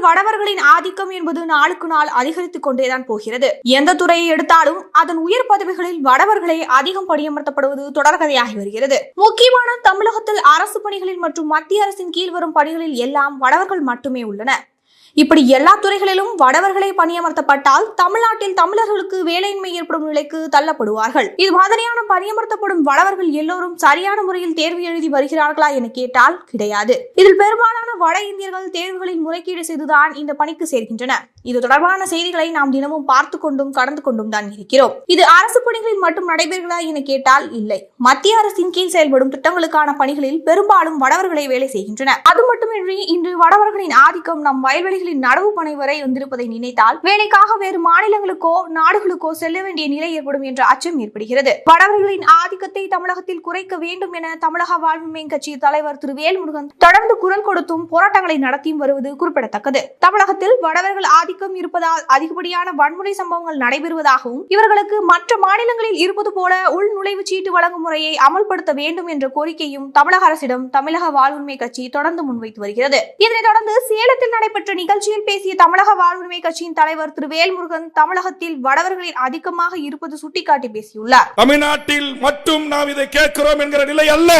வடவர்களின் ஆதிக்கம் என்பது நாளுக்கு நாள் அதிகரித்துக் கொண்டேதான் போகிறது. எந்த துறையை எடுத்தாலும் அதன் உயர் பதவிகளில் வடவர்களே அதிகம் பணியமர்த்தப்படுவது தொடர்கதையாகி வருகிறது. முக்கியமான தமிழகத்தில் அரசு பணிகளில் மற்றும் மத்திய அரசின் கீழ் வரும் பணிகளில் எல்லாம் வடவர்கள் மட்டுமே உள்ளன இப்படி எல்லா துறைகளிலும் வடவர்களே பணியமர்த்தப்பட்டால் தமிழ்நாட்டில் தமிழர்களுக்கு வேலையின்மை ஏற்படும் நிலைக்கு தள்ளப்படுவார்கள். இது மாதிரியான பணியமர்த்தப்படும் வடவர்கள் எல்லோரும் சரியான முறையில் தேர்வு எழுதி வருகிறார்களா என கேட்டால் கிடையாது. இதில் பெரும்பாலான வட இந்தியர்கள் தேர்வுகளில் முறைகேடு செய்துதான் இந்த பணிக்கு சேர்கின்றனர் இது தொடர்பான செய்திகளை நாம் தினமும் பார்த்து கொண்டும் கடந்து கொண்டும் தான் இருக்கிறோம். இது அரசு பணிகளில் மட்டும் நடைபெறுகிறதா என கேட்டால் இல்லை. மத்திய அரசின் கீழ் செயல்படும் திட்டங்களுக்கான பணிகளில் பெரும்பாலும் வடவர்களை வேலை செய்கின்றனர். அது மட்டுமின்றி இன்று வடவர்களின் ஆதிக்கம் நம் வயல்வெளிகளின் நடவு பனை வரை வந்திருப்பதை நினைத்தால் வேலைக்காக வேறு மாநிலங்களுக்கோ நாடுகளுக்கோ செல்ல வேண்டிய நிலை ஏற்படும் என்ற அச்சம் ஏற்படுகிறது. படவர்களின் ஆதிக்கத்தை தமிழகத்தில் குறைக்க வேண்டும் என தமிழக வாழ்வுமை கட்சி தலைவர் திரு வேல்முருகன் தொடர்ந்து குரல் கொடுத்தும் போராட்டங்களை நடத்தியும் வருவது குறிப்பிடத்தக்கது. தமிழகத்தில் வடவர்கள் ஆதிக்கம் இருப்பதால் அதிகப்படியான வன்முறை சம்பவங்கள் நடைபெறுவதாகவும் இவர்களுக்கு மற்ற மாநிலங்களில் இருப்பது போல உள் நுழைவு சீட்டு வழங்கும் முறையை அமல்படுத்த வேண்டும் என்ற கோரிக்கையும் தமிழக அரசிடம் தமிழக வாழ்வுரிமை கட்சி தொடர்ந்து முன்வைத்து வருகிறது. இதனைத் தொடர்ந்து சேலத்தில் நடைபெற்ற நிகழ்ச்சியில் பேசிய தமிழக வாழ்வுரிமை கட்சியின் தலைவர் திரு வேல்முருகன் தமிழகத்தில் வடவர்களின் அதிகமாக இருப்பது சுட்டிக்காட்டி பேசியுள்ளார். தமிழ்நாட்டில் மட்டும் நாம் இதை கேட்கிறோம் என்கிற நிலை அல்ல.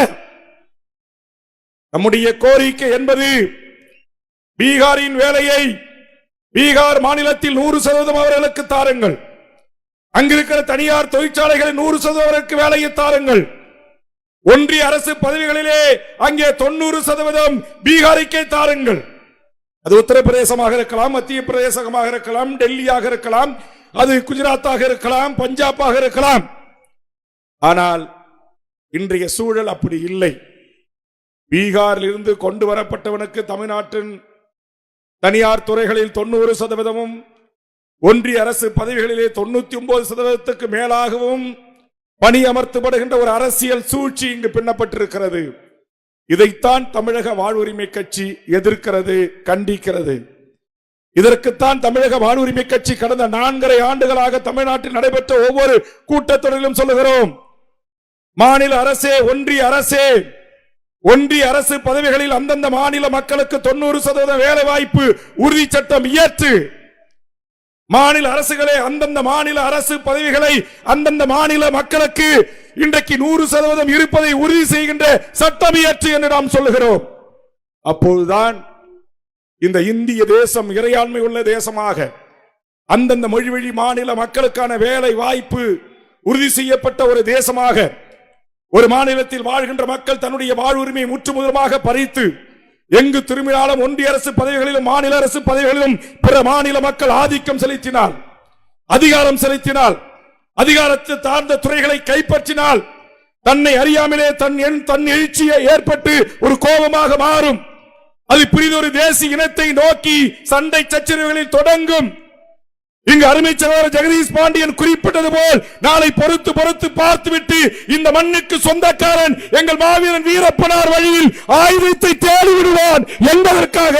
நம்முடைய கோரிக்கை என்பது பீகாரின் வேலையை பீகார் மாநிலத்தில் நூறு சதவீதம் அவர்களுக்கு தாருங்கள். அங்கிருக்கிற தனியார் தொழிற்சாலைகளில் நூறு சதவீதம் வேலையை தாருங்கள். ஒன்றிய அரசு பதவிகளிலே அங்கே தொண்ணூறு சதவீதம் பீகாருக்கே தாருங்கள். அது உத்தரப்பிரதேசமாக இருக்கலாம் மத்திய பிரதேசமாக இருக்கலாம் டெல்லியாக இருக்கலாம் அது குஜராத்தாக இருக்கலாம் பஞ்சாபாக இருக்கலாம். ஆனால் இன்றைய சூழல் அப்படி இல்லை. பீகாரில் இருந்து கொண்டு வரப்பட்டவனுக்கு தமிழ்நாட்டின் தனியார் துறைகளில் தொண்ணூறு சதவீதமும் ஒன்றிய அரசு பதவிகளிலே தொண்ணூத்தி ஒன்பது சதவீதத்துக்கு மேலாகவும் பணி அமர்த்தப்படுகின்ற ஒரு அரசியல் சூழ்ச்சி இங்கு பின்னப்பட்டிருக்கிறது. இதைத்தான் தமிழக வாழ்வுரிமை கட்சி எதிர்க்கிறது கண்டிக்கிறது. இதற்குத்தான் தமிழக வாழ்வுரிமை கட்சி கடந்த நான்கரை ஆண்டுகளாக தமிழ்நாட்டில் நடைபெற்ற ஒவ்வொரு கூட்டத்தொடரிலும் சொல்லுகிறோம். மாநில அரசே ஒன்றிய அரசே ஒன்றிய அரசு பதவிகளில் அந்தந்த மாநில மக்களுக்கு தொண்ணூறு சதவீத வேலை வாய்ப்பு உறுதி சட்டம் இயற்று மாநில அரசுகளே அந்தந்த மாநில அரசு பதவிகளை அந்தந்த மாநில மக்களுக்கு இன்றைக்கு நூறு சதவீதம் இருப்பதை உறுதி செய்கின்ற சட்டம் இயற்று என்று நாம் சொல்லுகிறோம். அப்போதுதான் இந்த இந்திய தேசம் இறையாண்மை உள்ள தேசமாக அந்தந்த மொழி வழி மாநில மக்களுக்கான வேலை வாய்ப்பு உறுதி செய்யப்பட்ட ஒரு தேசமாக ஒரு மாநிலத்தில் வாழ்கின்ற மக்கள் தன்னுடைய வாழ்வுரிமையை முற்றுமுதலமாக பறித்து எங்கு திரும்பினாலும் ஒன்றிய அரசு பதவிகளிலும் மாநில அரசு பதவிகளிலும் பிற மாநில மக்கள் ஆதிக்கம் செலுத்தினால் அதிகாரம் செலுத்தினால் அதிகாரத்தை சார்ந்த துறைகளை கைப்பற்றினால் தன்னை அறியாமலே தன் எண் தன் எழுச்சியை ஏற்பட்டு ஒரு கோபமாக மாறும். அது புரிதொரு தேசிய இனத்தை நோக்கி சண்டை சச்சரவுகளில் தொடங்கும். இங்கு அருமை சகோதரர் ஜெகதீஷ் பாண்டியன் குறிப்பிட்டது போல் நாளை பொறுத்து பொறுத்து பார்த்துவிட்டு இந்த மண்ணுக்கு சொந்தக்காரன் எங்கள் மாவீரன் வீரப்பனார் வழியில் ஆயுதத்தை தேடி விடுவான் என்பதற்காக.